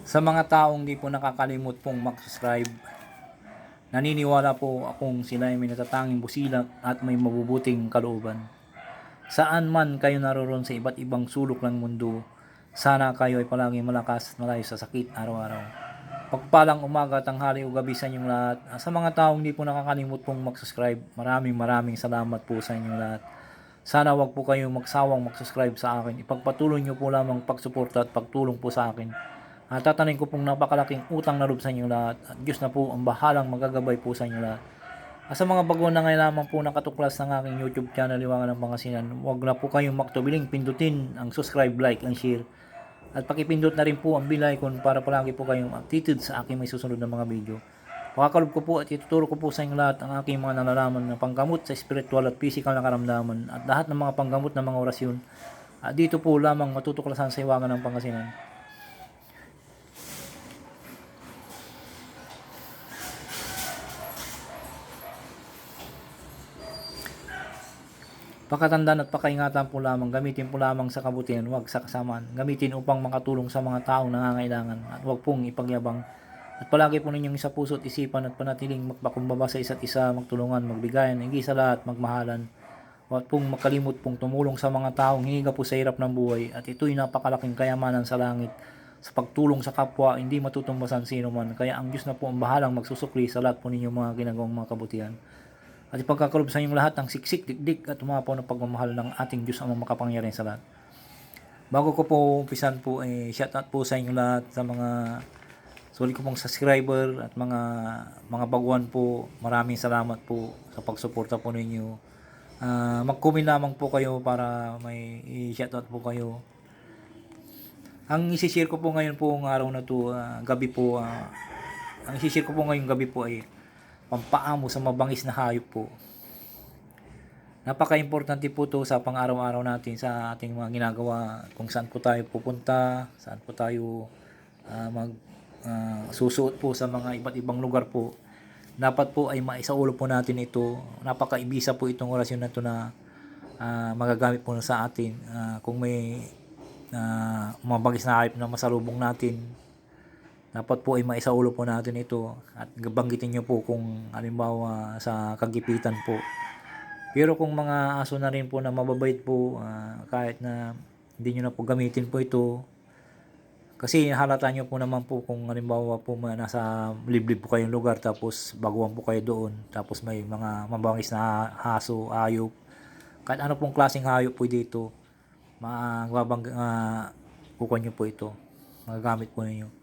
Sa mga taong di po nakakalimot pong mag-subscribe, naniniwala po akong sila ay may natatanging busilak at may mabubuting kalooban. Saan man kayo naroon sa iba't ibang sulok ng mundo, sana kayo ay palaging malakas at malayo sa sakit araw-araw. Pagpalang umaga, tanghali o gabi sa inyong lahat. Sa mga taong di po nakakalimot pong mag-subscribe, maraming maraming salamat po sa inyong lahat. Sana wag po kayong magsawang mag-subscribe sa akin. Ipagpatuloy niyo po lamang pagsuporta at pagtulong po sa akin. At tatanin ko pong napakalaking utang na loob sa inyong lahat. At Diyos na po ang bahalang magagabay po sa inyong lahat. At sa mga bago na ngayon lamang po nakatuklas ng aking YouTube channel, Liwangan ng Pangasinan, huwag na po kayong maktubiling pindutin ang subscribe, like, and share. At pakipindot na rin po ang bell icon para palagi po kayong updated sa aking may susunod na mga video. Pakakalob ko po at ituturo ko po sa inyo lahat ang aking mga nalalaman na panggamot sa spiritual at physical na karamdaman at lahat ng mga panggamot ng mga orasyon. At dito po lamang matutuklasan sa iwangan ng Pangasinan. Pakatandaan at pakaingatan po lamang, gamitin po lamang sa kabutihan, huwag sa kasamaan. Gamitin upang makatulong sa mga taong nangangailangan at huwag pong ipagyabang. At palagi po ninyong isa puso at isipan at panatiling magpakumbaba sa isa't isa, magtulungan, magbigayan, higit sa lahat, magmahalan. Huwag pong makalimot pong tumulong sa mga taong hiniga po sa hirap ng buhay at ito'y napakalaking kayamanan sa langit. Sa pagtulong sa kapwa, hindi matutumbasan sino man. Kaya ang Diyos na po ang bahalang magsusukli sa lahat po ninyong mga ginagawang mga kabutihan. At ipagkakalob sa inyong lahat ang siksik, dikdik at umapaw ng pagmamahal ng ating Diyos ang makapangyarihan sa lahat. Bago ko po umpisan po, eh, shout out po sa inyong lahat sa mga sulit ko pong subscriber at mga mga baguhan po. Maraming salamat po sa pagsuporta po ninyo. Ah, mag-comment lamang po kayo para may i-shout out po kayo. Ang isi-share ko po ngayon po ang araw na to, ah, gabi po, ah, ang isi-share ko po ngayong gabi po ay pampaamo sa mabangis na hayop po. Napaka-importante po to sa pang-araw-araw natin sa ating mga ginagawa kung saan po tayo pupunta, saan po tayo ah, mag ah, susuot po sa mga iba't ibang lugar po. Dapat po ay maisaulo po natin ito. Napaka-ibisa po itong orasyon na to na ah, magagamit po sa atin. Ah, kung may uh, mabangis na hayop na masalubong natin, dapat po ay maisaulo po natin ito at banggitin nyo po kung halimbawa sa kagipitan po. Pero kung mga aso na rin po na mababait po, ah, kahit na hindi nyo na po gamitin po ito, kasi halata nyo po naman po kung halimbawa po nasa liblib po kayong lugar tapos baguhan po kayo doon tapos may mga mabangis na haso, ayop, kahit ano pong klaseng hayop po dito, magbabang uh, kukuha nyo po ito, magagamit po ninyo.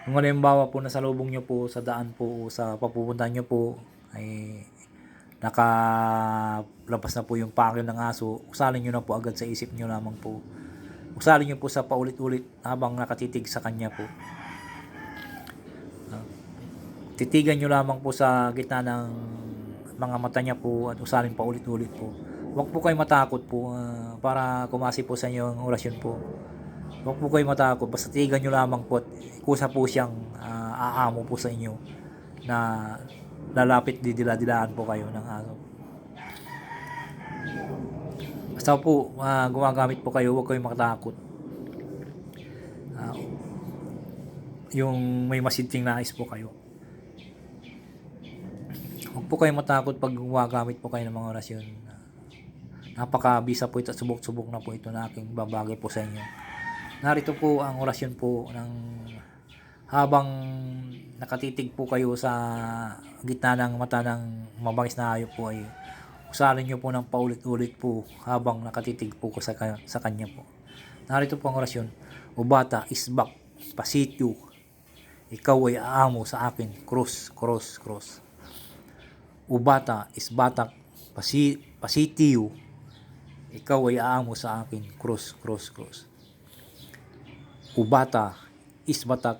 Kung halimbawa po nasa lubong nyo po sa daan po sa papupuntahan nyo po ay nakalabas na po yung pakil ng aso, usalin nyo na po agad sa isip nyo lamang po. Usalin nyo po sa paulit-ulit habang nakatitig sa kanya po. Ah, Titigan nyo lamang po sa gitna ng mga mata niya po at usalin pa ulit-ulit po. Huwag po kayo matakot po ah, para kumasi po sa inyo ang orasyon po. Huwag po kayo matakot. Basta tigan nyo lamang po at kusa po siyang ah, aamo po sa inyo na lalapit didila-dilaan po kayo ng aso. Basta po ah, gumagamit po kayo, huwag kayong makatakot. Ah, yung may masidting nais po kayo. Huwag po kayong matakot pag gumagamit po kayo ng mga orasyon. Napakabisa po ito at subok-subok na po ito na aking babagay po sa inyo. Narito po ang orasyon po ng habang nakatitig po kayo sa gitna ng mata ng mabangis na hayop po ay usalin nyo po ng paulit-ulit po habang nakatitig po ko sa, sa kanya po. Narito po ang orasyon. O bata, isbak, pasityo, ikaw ay aamo sa akin, cross, cross, cross. O bata, isbatak, pasi, pasitiyo, ikaw ay aamo sa akin, cross, cross, cross. Ubata, isbatak,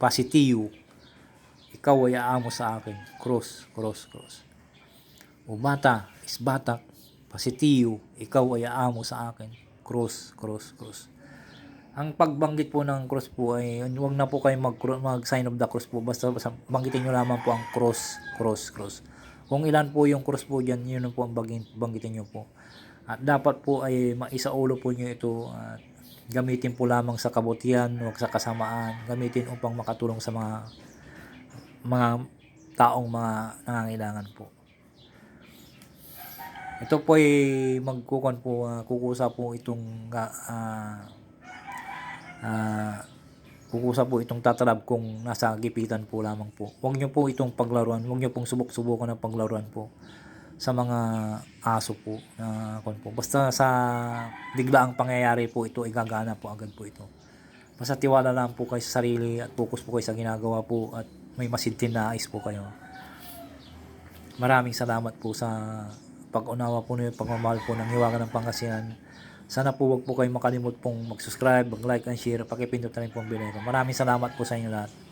pasitiyo, ikaw ay aamo sa akin, cross, cross, cross. Ubata, isbatak, pasitiyo, ikaw ay aamo sa akin, cross, cross, cross. Ang pagbanggit po ng cross po ay huwag na po kayo mag, mag sign of the cross po basta, basta banggitin nyo lamang po ang cross, cross, cross. Kung ilan po yung cross po dyan, yun po ang banggitin, nyo po. At dapat po ay maisaulo po nyo ito at gamitin po lamang sa kabutihan, huwag sa kasamaan. Gamitin upang makatulong sa mga mga taong mga nangangailangan po. Ito po ay magkukuan po, ah, kukusa po itong ah, ah, ah, kukusa po itong tatalab kung nasa gipitan po lamang po. Huwag nyo po itong paglaruan, huwag nyo pong subok-subukan ng paglaruan po sa mga aso po na kuan po. Basta sa biglaang pangyayari po ito, igagana po agad po ito. Basta tiwala lang po kayo sa sarili at focus po kayo sa ginagawa po at may masintin na ayos po kayo. Maraming salamat po sa pag-unawa po ninyo, pagmamahal po ng Hiwaga ng Pangasinan. Sana po wag po kayo makalimot pong mag-subscribe, mag-like and share, pakipindot na rin po ang bilero. Maraming salamat po sa inyo lahat.